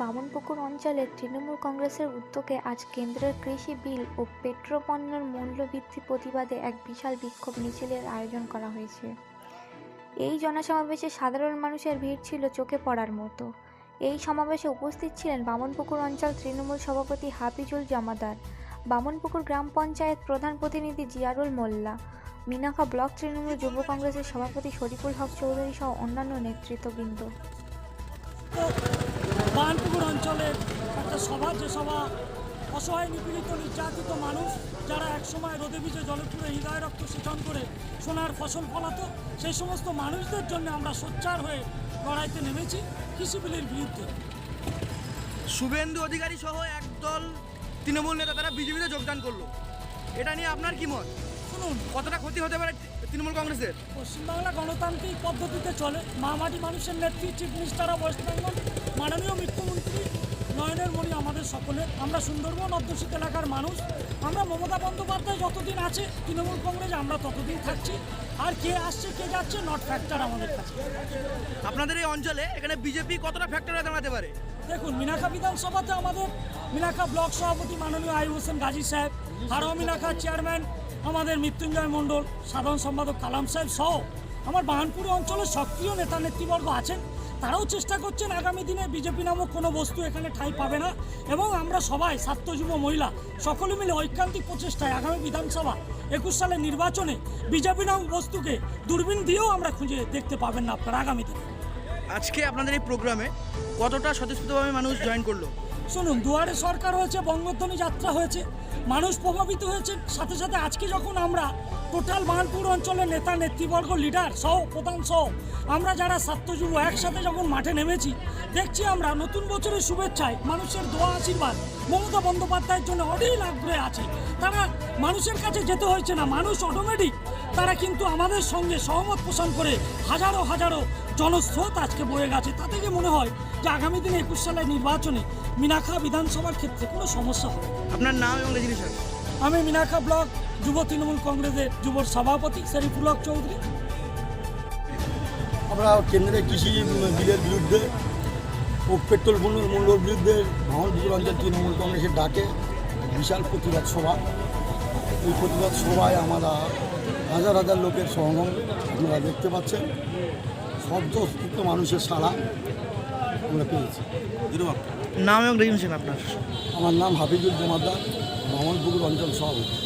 বামনপুকুর অঞ্চলে তৃণমূল কংগ্রেসের উদ্যোগে আজ কেন্দ্রের কৃষি বিল ও পেট্রোপণ্যের মূল্যবৃদ্ধি প্রতিবাদে এক বিশাল বিক্ষোভ মিছিলের আয়োজন করা হয়েছে। এই জনসমাবেশে সাধারণ মানুষের ভিড় ছিল চোখে পড়ার মতো। এই সমাবেশে উপস্থিত ছিলেন বামনপুকুর অঞ্চল তৃণমূল সভাপতি হাফিজুল জামাদার বামনপুকুর গ্রাম পঞ্চায়েত প্রধান প্রতিনিধি জিয়ারুল মোল্লা মিনাখা ব্লক তৃণমূল যুব কংগ্রেসের সভাপতি শরীফুল হক চৌধুরী সহ অন্যান্য নেতৃত্ববৃন্দ। বানপুকুর অঞ্চলের একটা সভা, যে সভা অসহায়, নিপীড়িত, নির্যাতিত মানুষ যারা একসময় রোদে ভিজে জলে পুড়ে হৃদয় রক্ত সেচন করে সোনার ফসল ফলাতো, সেই সমস্ত মানুষদের জন্য আমরা সোচ্চার হয়ে লড়াইতে নেমেছি কৃষি বিলের বিরুদ্ধে। শুভেন্দু অধিকারী সহ একদল তৃণমূল নেতা তারা বিজেপিতে যোগদান করল। এটা নিয়ে আপনার কি মত? শুনুন কতটা ক্ষতি হতে পারে তৃণমূল কংগ্রেসের? পশ্চিমবাংলা গণতান্ত্রিক পদ্ধতিতে চলে। মামাটি মানুষের নেত্রী chief minister of West Bengal মাননীয় মুখ্যমন্ত্রী নয়নের মণি আমাদের সকলের আমরা সুন্দরবন অধ্যুষিত এলাকার মানুষ। আমরা মমতা বন্দ্যোপাধ্যায় যতদিন আছে তৃণমূল কংগ্রেস আমরা ততদিন থাকছি। আর কে আসছে কে যাচ্ছে নট ফ্যাক্টর আমাদের কাছে। আপনাদের এই অঞ্চলে এখানে বিজেপি কতটা ফ্যাক্টর দাঁড়াতে পারে? দেখুন মিনাখা বিধানসভাতে আমাদের মিনাখা ব্লক সভাপতি মাননীয় আইব হোসেন গাজী সাহেব হারো মিনাখা চেয়ারম্যান আমাদের মৃত্যুঞ্জয় মণ্ডল, সাধারণ সম্পাদক কালাম সাহেব সহ আমার বাহানপুর অঞ্চলে সক্রিয় নেতা নেতৃবর্গ আছেন। তারাও চেষ্টা করছেন আগামী দিনে বিজেপি নামক কোনো বস্তু এখানে ঠাঁই পাবে না এবং আমরা সবাই ছাত্র যুব মহিলা সকলে মিলে ঐকান্তিক প্রচেষ্টায় আগামী বিধানসভা একুশ সালের নির্বাচনে বিজেপি নামক বস্তুকে দূরবীন দিয়েও আমরা খুঁজে দেখতে পাবেন না আপনারা আগামী দিনে। আজকে আপনাদের এই প্রোগ্রামে কতটা স্বতঃস্ফূর্তভাবে মানুষ জয়েন করল? শুনুন, দুয়ারে সরকার হয়েছে, বঙ্গধ্বনি যাত্রা হয়েছে, মানুষ প্রভাবিত হয়েছে। সাথে সাথে আজকে যখন আমরা টোটাল বাহানপুর অঞ্চলের নেতা, নেতৃবর্গ, লিডার সহ, প্রধান সহ, আমরা যারা ছাত্র যুব একসাথে যখন মাঠে নেমেছি, দেখছি আমরা নতুন বছরের শুভেচ্ছায় মানুষের দোয়া, আশীর্বাদ, মমতা বন্দ্যোপাধ্যায়ের জন্য অডিল আগ্রহে আছে। তারা মানুষের কাছে যেতে হয়েছে না, মানুষ অটোমেটিক তারা কিন্তু আমাদের সঙ্গে সহমত পোষণ করে হাজারো হাজারো জনস্রোত আজকে বয়ে গেছে। তা থেকে মনে হয় যে আগামী দিনে একুশ সালের নির্বাচনে মিনাখা বিধানসভার ক্ষেত্রে কোনো সমস্যা হবে আপনার নাম এবং রেজিগনেশন আমি মিনাখা ব্লক যুব তৃণমূল কংগ্রেসের যুব সভাপতি শরীফুল হক চৌধুরী। আমরা কেন্দ্রে কৃষি বিলের বিরুদ্ধে ও পেট্রোল পণ্যের মূল্যর বিরুদ্ধে ভাঙনপুর অঞ্চল তৃণমূল কংগ্রেসের ডাকে বিশাল প্রতিবাদ সভা। এই প্রতিবাদ সভায় আমরা হাজার হাজার লোকের সমাগম আপনারা দেখতে পাচ্ছেন। শব্দস্ফূর্ত মানুষের সাড়া আমরা পেয়েছি। নাম এবং রেজিগনেশন আপনার? আমার নাম হাফিজুল জমাদ্দার ভাঙনপুকুর অঞ্চল সভাপতি।